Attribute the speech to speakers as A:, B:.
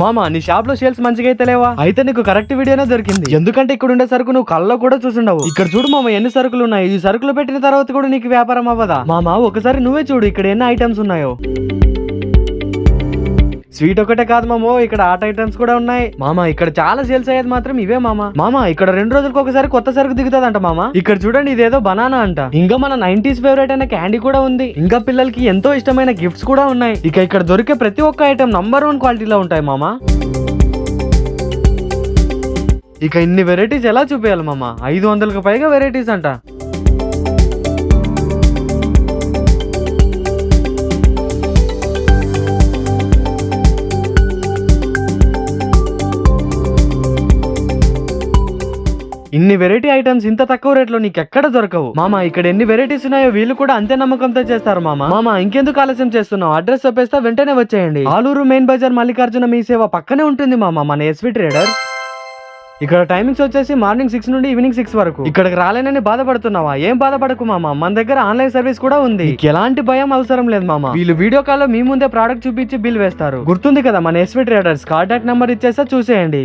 A: మామా నీ షాప్లో సేల్స్ మంచిగా అయితే లేవా? అయితే నీకు కరెక్ట్ వీడియోనే దొరికింది. ఎందుకంటే ఇక్కడ ఉండే సరుకు నువ్వు కళ్ళలో కూడా చూసుండవు. ఇక్కడ చూడు మామ ఎన్ని సరుకులు ఉన్నాయి. ఈ సరుకులు పెట్టిన తర్వాత కూడా నీకు వ్యాపారం అవ్వదా? మామ ఒకసారి నువ్వే చూడు ఇక్కడ ఎన్ని ఐటమ్స్ ఉన్నాయో. స్వీట్ ఒకటే కాదు మామో ఇక్కడ ఆట ఐటమ్స్ కూడా ఉన్నాయి. మామ ఇక్కడ చాలా సేల్స్ అయ్యేది మాత్రం ఇవే మామ. మామ ఇక్కడ రెండు రోజులకు ఒకసారి కొత్త సరుకు దిగుతుందంట మామ. ఇక్కడ చూడండి ఇదేదో బనానా అంట. ఇంకా మన నైన్టీస్ ఫేవరెట్ అయిన క్యాండీ కూడా ఉంది. ఇంకా పిల్లలకి ఎంతో ఇష్టమైన గిఫ్ట్స్ కూడా ఉన్నాయి. ఇక ఇక్కడ దొరికే ప్రతి ఒక్క ఐటమ్ నంబర్ వన్ క్వాలిటీలో ఉంటాయి మామ. ఇక ఇన్ని వెరైటీస్ ఎలా చూపించాలి మామ? ఐదు వందలకు పైగా వెరైటీస్ అంట. ఇన్ని వెరైటీ ఐటమ్స్ ఇంత తక్కువ రేట్లో నీకు ఎక్కడ దొరకవు? మామ ఇక్కడ ఎన్ని వెరైటీస్ ఉన్నాయో వీళ్ళు కూడా అంతే నమ్మకంతో చేస్తారు మామ. మామ ఇంకెందుకు ఆలస్యం చేస్తున్నావు? అడ్రస్ చెప్పేస్తా వెంటనే వచ్చేయండి. ఆలూరు మెయిన్ బజార్ మల్లికార్జున మీ సేవ పక్కనే ఉంటుంది మామ మన ఎస్వి ట్రేడర్ ఇక్కడ టైమింగ్స్ వచ్చేసి మార్నింగ్ సిక్స్ నుండి ఈవినింగ్ సిక్స్ వరకు. ఇక్కడికి రాలేనని బాధపడుతున్నావా? ఏం బాధపడకు మామ. మన దగ్గర ఆన్లైన్ సర్వీస్ కూడా ఉంది. ఎలాంటి భయం అవసరం లేదు మామ. వీళ్ళు వీడియో కాల్లో మీ ముందే ప్రోడక్ట్ చూపించి బిల్ వేస్తారు. గుర్తుంది కదా మన ఎస్వి ట్రేడర్స్ కాంటాక్ట్ నెంబర్ ఇచ్చేస్తా చూసేయండి.